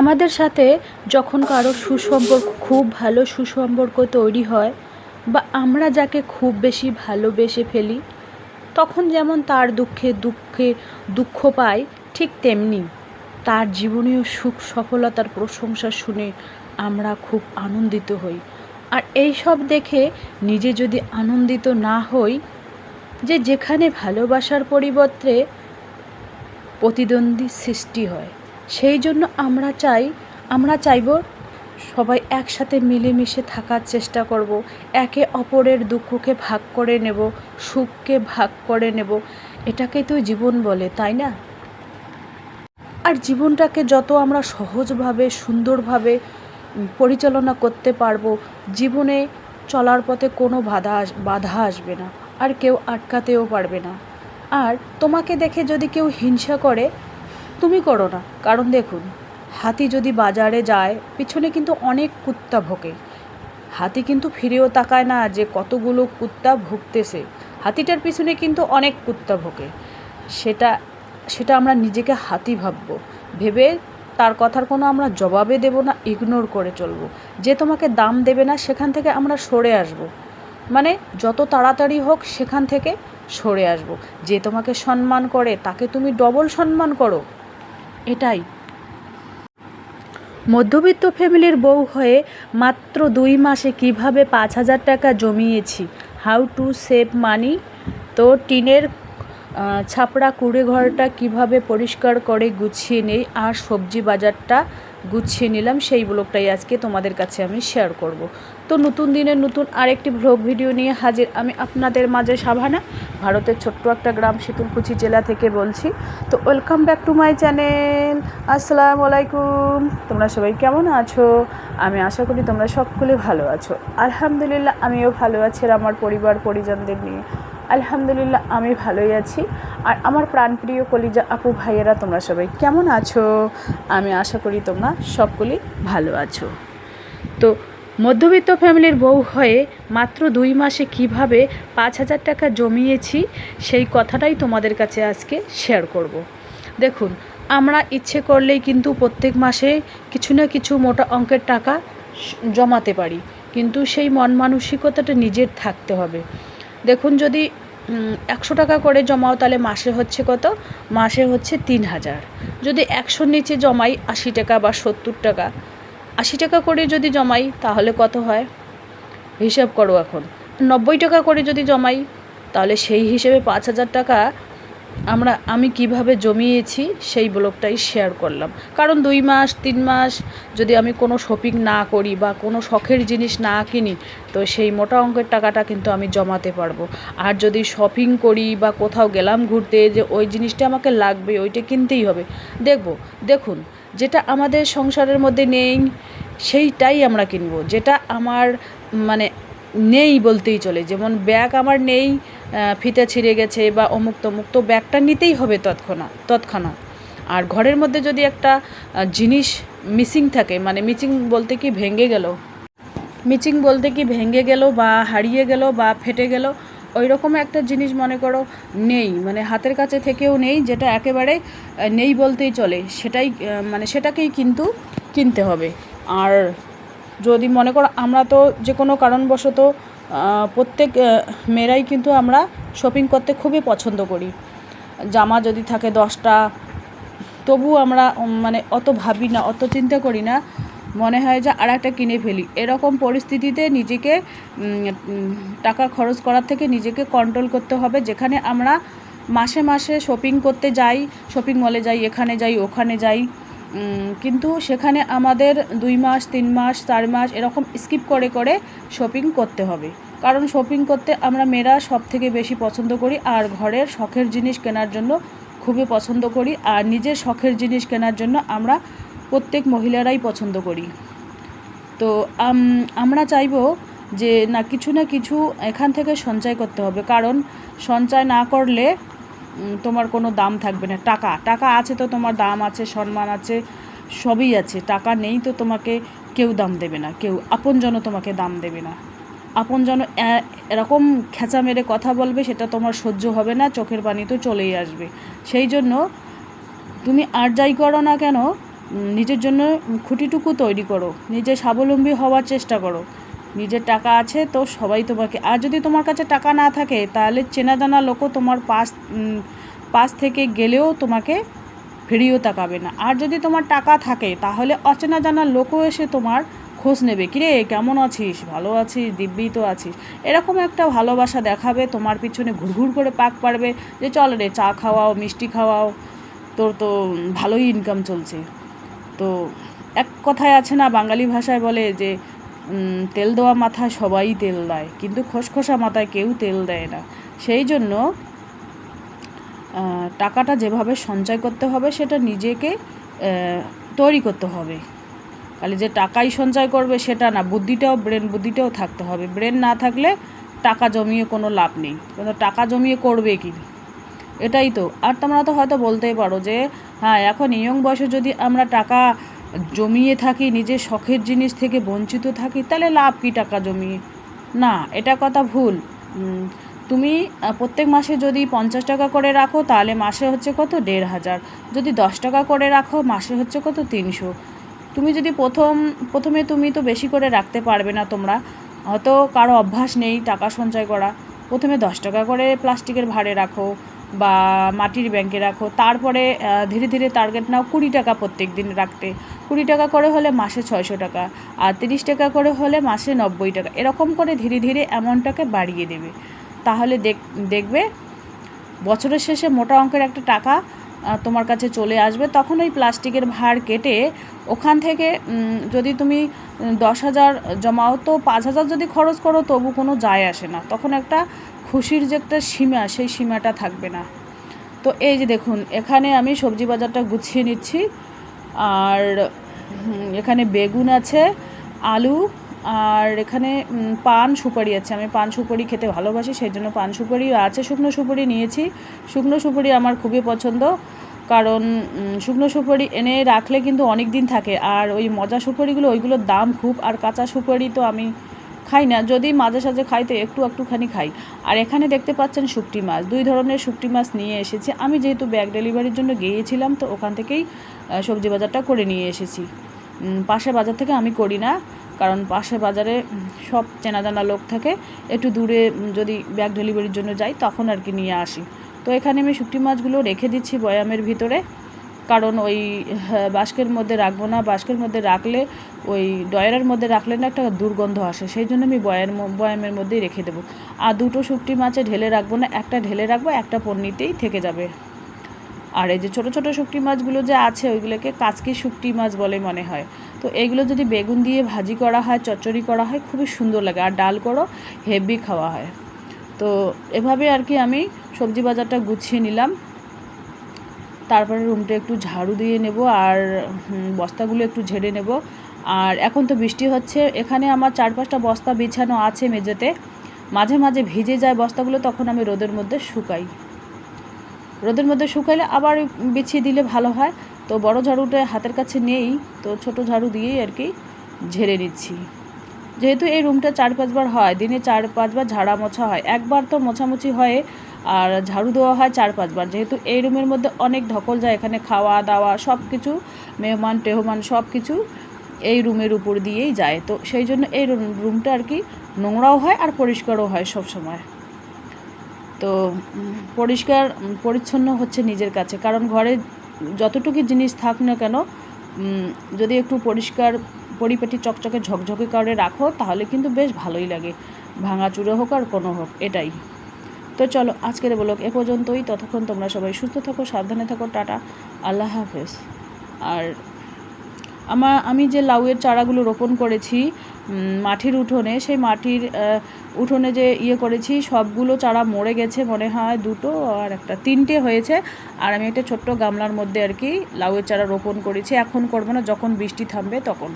আমাদের সাথে যখন কারও সুসম্পর্ক, খুব ভালো সুসম্পর্ক তৈরি হয় বা আমরা যাকে খুব বেশি ভালোবেসে ফেলি, তখন যেমন তার দুঃখে দুঃখে দুঃখ পাই, ঠিক তেমনি তার জীবনীয় সুখ, সফলতার প্রশংসা শুনে আমরা খুব আনন্দিত হই। আর এই সব দেখে নিজে যদি আনন্দিত না হই যে যেখানে ভালোবাসার পরিবর্তে প্রতিদ্বন্দ্বী সৃষ্টি হয়। সেই জন্য আমরা চাই, আমরা চাইব সবাই একসাথে মিলেমিশে থাকার চেষ্টা করব, একে অপরের দুঃখকে ভাগ করে নেব, সুখকে ভাগ করে নেব। এটাকেই তো জীবন বলে, তাই না? আর জীবনটাকে যত আমরা সহজভাবে, সুন্দরভাবে পরিচালনা করতে পারব, জীবনে চলার পথে কোনো বাধা বাধা আসবে না, আর কেউ আটকাতেও পারবে না। আর তোমাকে দেখে যদি কেউ হিংসা করে তুমি করো না। কারণ দেখুন, হাতি যদি বাজারে যায়, পিছনে কিন্তু অনেক কুত্তা ভোগে। হাতি কিন্তু ফিরেও তাকায় না যে কতগুলো কুত্তা ভুগতেছে। হাতিটার পিছনে কিন্তু অনেক কুত্তা ভোগে। সেটা সেটা আমরা নিজেকে হাতি ভাববো। ভেবে তার কথার কোনো আমরা জবাবে দেব না ইগনোর করে চলবো। যে তোমাকে দাম দেবে না, সেখান থেকে আমরা সরে আসব। মানে যত তাড়াতাড়ি হোক, সেখান থেকে সরে আসব। যে তোমাকে সম্মান করে, তাকে তুমি ডবল সম্মান করো। এটাই। মধ্যবিত্ত ফ্যামিলির বউ হয়ে মাত্র দুই মাসে কীভাবে পাঁচ হাজার টাকা জমিয়েছি? হাউ টু সেভ মানি তো টিনের ছাপড়া কুড়ে ঘরটা কীভাবে পরিষ্কার করে গুছিয়ে নেই? আর সবজি বাজারটা গুছিয়ে নিলাম। সেই ব্লগটাই আজকে তোমাদের কাছে আমি শেয়ার করব। তো নতুন দিনের নতুন আরেকটি ভ্লগ ভিডিও নিয়ে হাজির আমি আপনাদের মাঝে সাভানা, ভারতের ছোট্ট একটা গ্রাম শীতলকুচি জেলা থেকে বলছি। তো welcome back to my channel আসসালামু আলাইকুম। তোমরা সবাই কেমন আছো? আমি আশা করি তোমরা সকলে ভালো আছো। আলহামদুলিল্লাহ, আমিও ভালো আছি আমার পরিবার পরিজনদের নিয়ে। আলহামদুলিল্লাহ, আমি ভালোই আছি। আর আমার প্রাণপ্রিয় কলিজা আপু, ভাইয়েরা, তোমরা সবাই কেমন আছো? আমি আশা করি তোমরা সকলেই ভালো আছো। তো মধ্যবিত্ত ফ্যামিলির বউ হয়ে মাত্র দুই মাসে কীভাবে পাঁচ হাজার টাকা জমিয়েছি, সেই কথাটাই তোমাদের কাছে আজকে শেয়ার করব। দেখুন, আমরা ইচ্ছে করলেই কিন্তু প্রত্যেক মাসে কিছু না কিছু মোটা অঙ্কের টাকা জমাতে পারি। কিন্তু সেই মন মানসিকতাটা নিজের থাকতে হবে। দেখুন যদি একশো টাকা করে জমাও তাহলে মাসে হচ্ছে কত? মাসে হচ্ছে তিন হাজার। যদি একশোর নিচে জমাই আশি টাকা বা সত্তর টাকা, আশি টাকা করে যদি জমাই তাহলে কত হয়? হিসাব করো এখন। নব্বই টাকা করে যদি জমাই তাহলে সেই হিসেবে পাঁচ হাজার টাকা আমরা, আমি কীভাবে জমিয়েছি সেই ব্লগটাই শেয়ার করলাম। কারণ দুই মাস, তিন মাস যদি আমি কোনো শপিং না করি বা কোনো শখের জিনিস না কিনি, তো সেই মোটা অঙ্কের টাকাটা কিন্তু আমি জমাতে পারব। আর যদি শপিং করি বা কোথাও গেলাম ঘুরতে, যে ওই জিনিসটা আমাকে লাগবে, ওইটা কিনতেই হবে। দেখব, দেখুন, যেটা আমাদের সংসারের মধ্যে নেই, সেইটাই আমরা কিনবো। যেটা আমার মানে নেই বলতেই চলে। যেমন ব্যাগ আমার নেই ফিতে ছিঁড়ে গেছে বা অমুক তমুক, তো ব্যাগটা নিতেই হবে তৎক্ষণাৎ তৎক্ষণাৎ আর ঘরের মধ্যে যদি একটা জিনিস মিসিং থাকে মানে মিচিং বলতে কি ভেঙে গেল মিচিং বলতে কি ভেঙে গেল বা হারিয়ে গেল বা ফেটে গেল ওই রকম একটা জিনিস মনে করো নেই মানে হাতের কাছে থেকেও নেই, যেটা একেবারে নেই বলতেই চলে। সেটাই মানে সেটাকেই কিন্তু কিনতে হবে। আর যদি মনে করো আমরা তো যে কোনো কারণবশত প্রত্যেক মেয়েরাই কিন্তু আমরা শপিং করতে খুবই পছন্দ করি। জামা যদি থাকে দশটা তবু আমরা মানে অত ভাবি না, অত চিন্তা করি না। মনে হয় যে আর একটা কিনে ফেলি। এরকম পরিস্থিতিতে নিজেকে টাকা খরচ করার থেকে নিজেকে কন্ট্রোল করতে হবে। যেখানে আমরা মাসে মাসে শপিং করতে যাই শপিং মলে যাই, এখানে যাই, ওখানে যাই। কিন্তু সেখানে আমাদের দুই মাস, তিন মাস, চার মাস এরকম স্কিপ করে করে শপিং করতে হবে। কারণ শপিং করতে আমরা মেয়েরা সব থেকে বেশি পছন্দ করি আর ঘরের শখের জিনিস কেনার জন্য খুবই পছন্দ করি। আর নিজের শখের জিনিস কেনার জন্য আমরা প্রত্যেক মহিলারাই পছন্দ করি। তো আমরা চাইব যে না কিছু না কিছু এখান থেকে সঞ্চয় করতে হবে। কারণ সঞ্চয় না করলে তোমার কোনো দাম থাকবে না। টাকা টাকা আছে তো তোমার, দাম আছে, সম্মান আছে, সবই আছে। টাকা নেই তো তোমাকে কেউ দাম দেবে না, কেউ, আপনজনও তোমাকে দাম দেবে না। আপনজন এরকম খেঁচা মেরে কথা বলবে, সেটা তোমার সহ্য হবে না, চোখের পানি তো চলেই আসবে। সেই জন্য তুমি আর যাই করো না কেন নিজের জন্য খুঁটিটুকু তৈরি করো, নিজে স্বাবলম্বী হওয়ার চেষ্টা করো। নিজের টাকা আছে তো সবাই তোমাকে, আর যদি তোমার কাছে টাকা না থাকে, তাহলে চেনা জানা লোকও তোমার পাশ পাশ থেকে গেলেও তোমাকে ফিরিয়েও তাকাবে না। আর যদি তোমার টাকা থাকে, তাহলে অচেনা জানা লোকও এসে তোমার খোঁজ নেবে। কিরে, কেমন আছিস? ভালো আছিস? দিব্যি তো আছিস। এরকম একটা ভালোবাসা দেখাবে, তোমার পিছনে ঘুরঘুর করে পাক পারবে যে, চল রে, চা খাওয়াও, মিষ্টি খাওয়াও, তোর তো ভালোই ইনকাম চলছে। তো এক কথায় আছে না, বাঙালি ভাষায় বলে যে তেল দেওয়া মাথায় সবাই তেল দেয়, কিন্তু খসখসা মাথায় কেউ তেল দেয় না। সেই জন্য টাকাটা যেভাবে সঞ্চয় করতে হবে, সেটা নিজেকে তৈরি করতে হবে। খালি যে টাকাই সঞ্চয় করবে সেটা না, বুদ্ধিটাও, ব্রেন বুদ্ধিটাও থাকতে হবে। ব্রেন না থাকলে টাকা জমিয়ে কোনো লাভ নেই। কিন্তু টাকা জমিয়ে করবে কি? এটাই তো। আর তোমরা তো হয়তো বলতেই পারো যে হ্যাঁ এখন ইয়ং বয়সে যদি আমরা টাকা জমিয়ে থাকি, নিজের শখের জিনিস থেকে বঞ্চিত থাকি, তাহলে লাভ কি টাকা জমিয়ে? না, এটা কথা ভুল। তুমি প্রত্যেক মাসে যদি পঞ্চাশ টাকা করে রাখো, তাহলে মাসে হচ্ছে কত? দেড় হাজার। যদি দশ টাকা করে রাখো, মাসে হচ্ছে কত? তিনশো। তুমি যদি প্রথম, প্রথমে তুমি তো বেশি করে রাখতে পারবে না তোমরা। হয়তো কারও অভ্যাস নেই টাকা সঞ্চয় করা। প্রথমে দশ টাকা করে প্লাস্টিকের ভাড়ে রাখো বা মাটির ব্যাংকে রাখো। তারপরে ধীরে ধীরে টার্গেট নাও কুড়ি টাকা প্রত্যেক দিন রাখতে। কুড়ি টাকা করে হলে মাসে ছয়শো টাকা, আর তিরিশ টাকা করে হলে মাসে নব্বই টাকা। এরকম করে ধীরে ধীরে অ্যামাউন্টটাকে বাড়িয়ে দেবে। তাহলে দেখ, দেখবে বছরের শেষে মোটা অঙ্কের একটা টাকা তোমার কাছে চলে আসবে। তখন ওই প্লাস্টিকের ভার কেটে ওখান থেকে যদি তুমি দশ হাজার জমাও তো পাঁচ হাজার যদি খরচ করো, তবু কোনো যায় আসে না। তখন একটা খুশির যে একটা সীমা, সেই সীমাটা থাকবে না। তো এই যে দেখুন, এখানে আমি সবজি বাজারটা গুছিয়ে নিচ্ছি। আর এখানে বেগুন আছে, আলু, আর এখানে পান সুপারি আছে। আমি পান সুপারি খেতে ভালোবাসি, সেই জন্য পান সুপারি আছে, শুকনো সুপারি নিয়েছি। শুকনো সুপারি আমার খুবই পছন্দ, কারণ শুকনো সুপারি এনে রাখলে কিন্তু অনেক দিন থাকে। আর ওই মজা সুপারিগুলো, ওইগুলোর দাম খুব, আর কাঁচা সুপারি তো আমি খাই না। যদি মাঝে সাঝে খাই, তো একটু একটুখানি খাই। আর এখানে দেখতে পাচ্ছেন শুকটি মাছ। দুই ধরনের শুকটি মাছ নিয়ে এসেছি। আমি যেহেতু ব্যাগ ডেলিভারির জন্য গিয়েছিলাম, তো ওখান থেকেই সবজি বাজারটা করে নিয়ে এসেছি। পাশের বাজার থেকে আমি করি না কারণ পাশের বাজারে সব চেনা জানা লোক থাকে। একটু দূরে যদি ব্যাগ ডেলিভারির জন্য যাই তখন আর কি নিয়ে আসি। তো এখানে আমি শুকটি মাছগুলো রেখে দিচ্ছি বয়ামের ভিতরে কারণ ওই হ্যাঁ, বাস্কের মধ্যে রাখব না। বাস্কের মধ্যে রাখলে ওই ডয়ারের মধ্যে রাখলে না একটা দুর্গন্ধ আসে। সেই জন্য আমি বয়ের বয়ামের মধ্যেই রেখে দেবো। আর দুটো শুকটি মাছে ঢেলে রাখব না একটা ঢেলে রাখব একটা পন্নিতেই থেকে যাবে। আর এই যে ছোটো ছোটো শুকটি মাছগুলো যে আছে, ওইগুলোকে কাচকি শুকটি মাছ বলে মনে হয়। তো এগুলো যদি বেগুন দিয়ে ভাজি করা হয়, চচ্চড়ি করা হয়, খুবই সুন্দর লাগে। আর ডাল করো, হেভি খাওয়া হয়। তো এভাবে আর কি আমি সবজি বাজারটা গুছিয়ে নিলাম। তারপরে রুমটা একটু ঝাড়ু দিয়ে নেব আর বস্তাগুলো একটু ঝেড়ে নেব। আর এখন তো বৃষ্টি হচ্ছে। এখানে আমার চার পাঁচটা বস্তা বিছানো আছে মেঝেতে। মাঝে মাঝে ভিজে যায় বস্তাগুলো, তখন আমি রোদের মধ্যে শুকাই। রোদের মধ্যে শুকাইলে আবার বিছিয়ে দিলে ভালো হয়। তো বড় ঝাড়ুটা হাতের কাছে নেই, তো ছোট ঝাড়ু দিয়েই আর কি ঝেড়ে নিচ্ছি। যেহেতু এই রুমটা চার পাঁচবার হয়, দিনে চার পাঁচবার ঝাড়া মোছা হয়, একবার তো মোছামুছি হয় আর ঝাড়ু দেওয়া হয় চার পাঁচবার যেহেতু এই রুমের মধ্যে অনেক ধকল যায়, এখানে খাওয়া দাওয়া সব কিছু মেহমান, টেহমান সব কিছু এই রুমের উপর দিয়েই যায়। তো সেই জন্য এই রুম- রুমটা আর কি নোংরাও হয় আর পরিষ্কারও হয় সব সময় তো পরিষ্কার, পরিচ্ছন্ন হচ্ছে নিজের কাছে। কারণ ঘরে যতটুকু জিনিস থাক না কেন যদি একটু পরিষ্কার পরিপাটি চকচকে ঝকঝকে করে রাখো, তাহলে কিন্তু বেশ ভালোই লাগে। ভাঙা ভাঙাচুরো হোক আর কোনো হোক, এটাই। তো চলো, আজকের ব্লগ এ পর্যন্তই। ততক্ষণ তোমরা সবাই সুস্থ থাকো, সাবধানে থাকো, টাটা। আল্লাহ হাফেজ। আর আমার আমি যে লাউয়ের চারাগুলো রোপণ করেছি মাটির উঠোনে, সেই মাটির উঠোনে যে ইয়ে করেছি, সবগুলো চারা মরে গেছে মনে হয় দুটো আর একটা, তিনটে হয়েছে আর আমি একটা ছোট্ট গামলার মধ্যে আর কি লাউয়ের চারা রোপণ করেছি এখন করব না, যখন বৃষ্টি থামবে তখন।